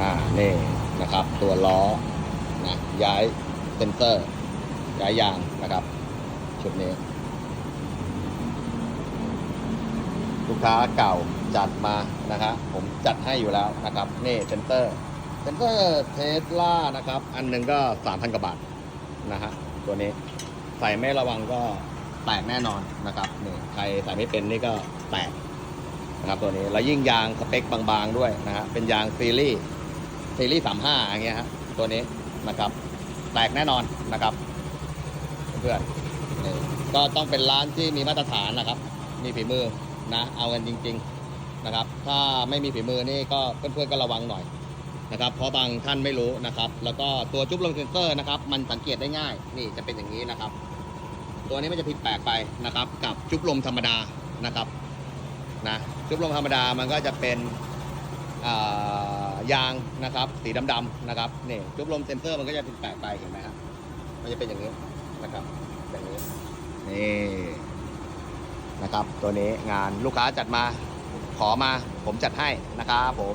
อ่านี่นะครับ ตัวล้อนะย้ายเซนเซอร์ ย้ายยางนะครับ ชุดนี้ ลูกค้าเก่าจัดมานะครับผมจัดให้อยู่แล้วนะครับ นี่เซนเตอร์เซนเตอร์เทสลานะครับ อันหนึ่งก็สามพันกว่าบาทนะฮะตัวนี้ใส่ไม่ระวังก็แตกแน่นอนนะครับนี่ใครใส่ไม่เป็นนี่ก็แตกนะครับตัวนี้แล้วยิ่งยางสเปคบางๆด้วยนะฮะเป็นยางซีรีส์ ซีรีส์สามห้าอย่างเงี้ยฮะตัวนี้นะครับ แตกแน่นอนนะครับ เพื่อนก็ต้องเป็นร้านที่มีมาตรฐานนะครับ มีฝีมือนะ เอากันจริง ๆนะครับ ถ้าไม่มีฝีมือนี่ก็เพื่อนๆก็ระวังหน่อยนะครับ เพราะบางท่านไม่รู้นะครับ แล้วก็ตัวจุ๊บลงเซนเซอร์นะครับ มันสังเกตได้ง่าย นี่จะเป็นอย่างนี้นะครับ ตัวนี้มันจะผิดแปลกไปนะครับ กับจุ๊บลมธรรมดานะครับนะจุ๊บลมธรรมดามันก็จะเป็นอ่า ยางนะครับสีดำๆนะครับนี่จุบลมเซนเซอร์มันก็จะเป็นแปลกไปเห็นไหมครับมันจะเป็นอย่างนี้นะครับอย่างนี้นี่นะครับตัวนี้งานลูกค้าจัดมาขอมาผมจัดให้นะครับผม